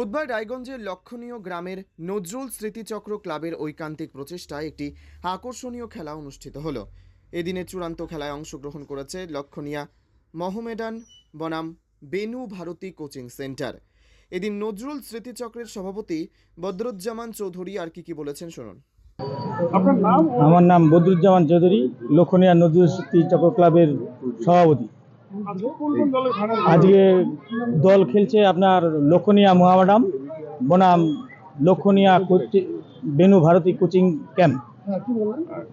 বুধবার রায়গঞ্জের লক্ষণীয় গ্রামের নজরুল স্মৃতিচক্র ক্লাবের ঐকান্তিক প্রচেষ্টায় একটি আকর্ষণীয় খেলা অনুষ্ঠিত হলো। এদিনের চূড়ান্ত খেলায় অংশগ্রহণ করেছে লক্ষণীয়া মহমেডান বনাম বেনু ভারতী কোচিং সেন্টার। এদিন নজরুল স্মৃতিচক্রের সভাপতি বদরুজ্জামান চৌধুরী আর কি কি বলেছেন শুনুন। আপনার নাম? আমার নাম বদরুজ্জামান চৌধুরী লক্ষণীয়া নজরুল স্মৃতিচক্র ক্লাবের সভাপতি। আজকে দল খেলছে আপনার লক্ষণীয়া মহামাডাম বনাম লক্ষণীয়া কোচি- বেনু ভারতী কোচিং ক্যাম্প।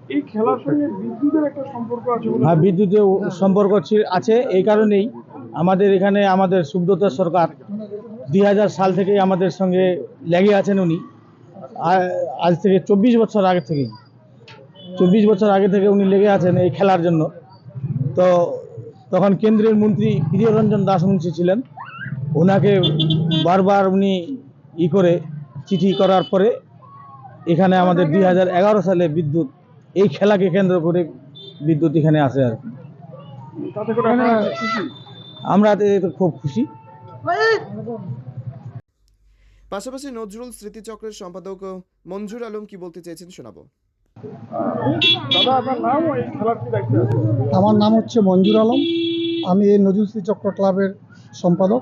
এই খেলার সঙ্গে বিদ্যুতের একটা সম্পর্ক আছে হ্যাঁ বিদ্যুতের সম্পর্ক আছে এই কারণেই আমাদের এখানে আমাদের সুব্রত সরকার দুই হাজার সাল থেকে আমাদের সঙ্গে লেগে আছেন উনি। আজ থেকে চব্বিশ বছর আগে থেকে চব্বিশ বছর আগে থেকে উনি লেগে আছেন এই খেলার জন্য। তো তখন কেন্দ্রের মন্ত্রী প্রিয়রঞ্জন দাস মুন্সি ছিলেন। ওনাকে বারবার উনি ই করে চিঠি করার পরে এখানে আমাদের দুই সালে বিদ্যুৎ এই খেলাকে কেন্দ্র করে বিদ্যুৎ এখানে আসে আর আমরা এতে খুব খুশি। পাশাপাশি নজরুল স্মৃতিচক্রের সম্পাদক মঞ্জুর আলম কি বলতে চেয়েছেন শোনাবো? আমার নাম হচ্ছে মঞ্জুর আলম। আমি এই নজরুল চক্র ক্লাবের সম্পাদক।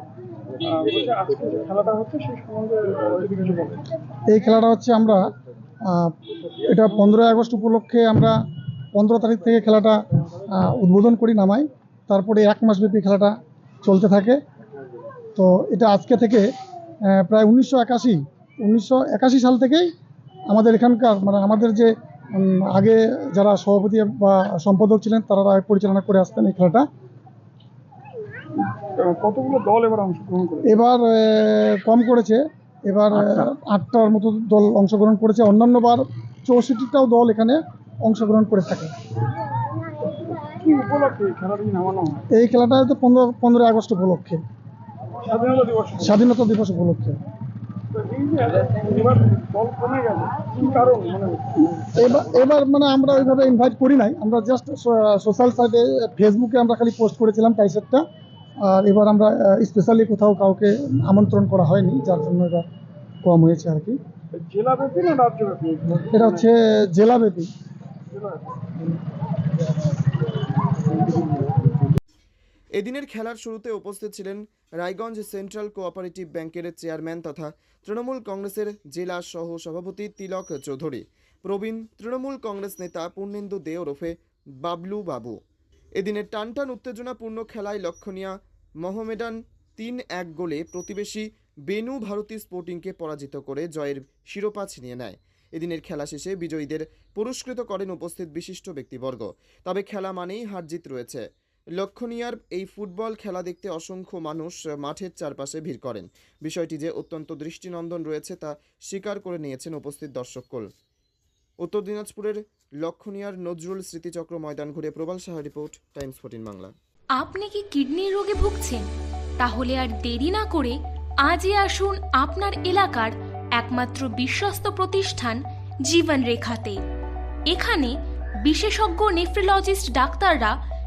এই খেলাটা হচ্ছে আমরা এটা পনেরোই আগস্ট উপলক্ষে আমরা পনেরো তারিখ থেকে খেলাটা উদ্বোধন করি নামাই। তারপরে এক মাসব্যাপী খেলাটা চলতে থাকে। তো এটা আজকে থেকে প্রায় উনিশশো একাশি উনিশশো একাশি সাল থেকেই আমাদের এখানকার মানে আমাদের যে আগে যারা সভাপতি বা সম্পাদক ছিলেন তারা পরিচালনা করে আসতেন এই খেলাটা। কতগুলো দল এবার অংশগ্রহণ করে এবার কম করেছে। এবার আটটার মতো দল অংশগ্রহণ করেছে। অন্যান্য বার চৌষট্টিটাও দল এখানে অংশগ্রহণ করে থাকে। এই খেলাটি পনেরো পনেরোই আগস্ট উপলক্ষে। স্বাধীনতা দিবস উপলক্ষে। এবার মানে এবার এবার মানে আমরা ওইভাবে ইনভাইট করি নাই। আমরা জাস্ট সোশ্যাল সাইটে ফেসবুকে আমরা খালি পোস্ট করেছিলাম টাইসেটটা আর এবার আমরা স্পেশালি কোথাও কাউকে আমন্ত্রণ করা হয়নি যার জন্য এটা কম হয়েছে আর কি। জেলাব্যাপী না রাজ্যব্যাপী? এটা হচ্ছে জেলাব্যাপী। এদিনের খেলার শুরুতে উপস্থিত ছিলেন রায়গঞ্জ সেন্ট্রাল কোঅপারেটিভ ব্যাংকের চেয়ারম্যান তথা তৃণমূল কংগ্রেসের জেলা সহ সভাপতি তিলক চৌধুরী। প্রবীণ তৃণমূল কংগ্রেস নেতা পূর্ণেন্দু দে ওরফে বাবলু বাবু। এদিনের টানটান উত্তেজনাপূর্ণ খেলায় লক্ষণীয় মহমেডান তিন এক গোলে প্রতিবেশী বেনু ভারতী স্পোর্টিংকে পরাজিত করে জয়ের শিরোপা ছিনিয়ে নেয়। এদিনের খেলা শেষে বিজয়ীদের পুরস্কৃত করেন উপস্থিত বিশিষ্ট ব্যক্তিবর্গ। তবে খেলা মানেই হারজিত রয়েছে। লক্ষণীয়ার এই ফুটবল খেলা দেখতে অসংখ্য মানুষ মাঠের চারপাশে ভিড় করেন। বিষয়টি যে অত্যন্ত দৃষ্টিনন্দন রয়েছে তা স্বীকার করে নিয়েছেন উপস্থিত দর্শককুল। উত্তর দিনাজপুরের লক্ষণীয়ার নজরুল স্মৃতিচক্র ময়দান ঘুরে Prabal Saha report, Times fourteen Bangla. আপনি কি কিডনির রোগে ভুগছেন? তাহলে আর দেরি না করে আজই আসুন আপনার এলাকার একমাত্র বিশ্বস্ত প্রতিষ্ঠান জীবন রেখাতে এখানে বিশেষজ্ঞ নেফ্রোলজিস্ট ডাক্তাররা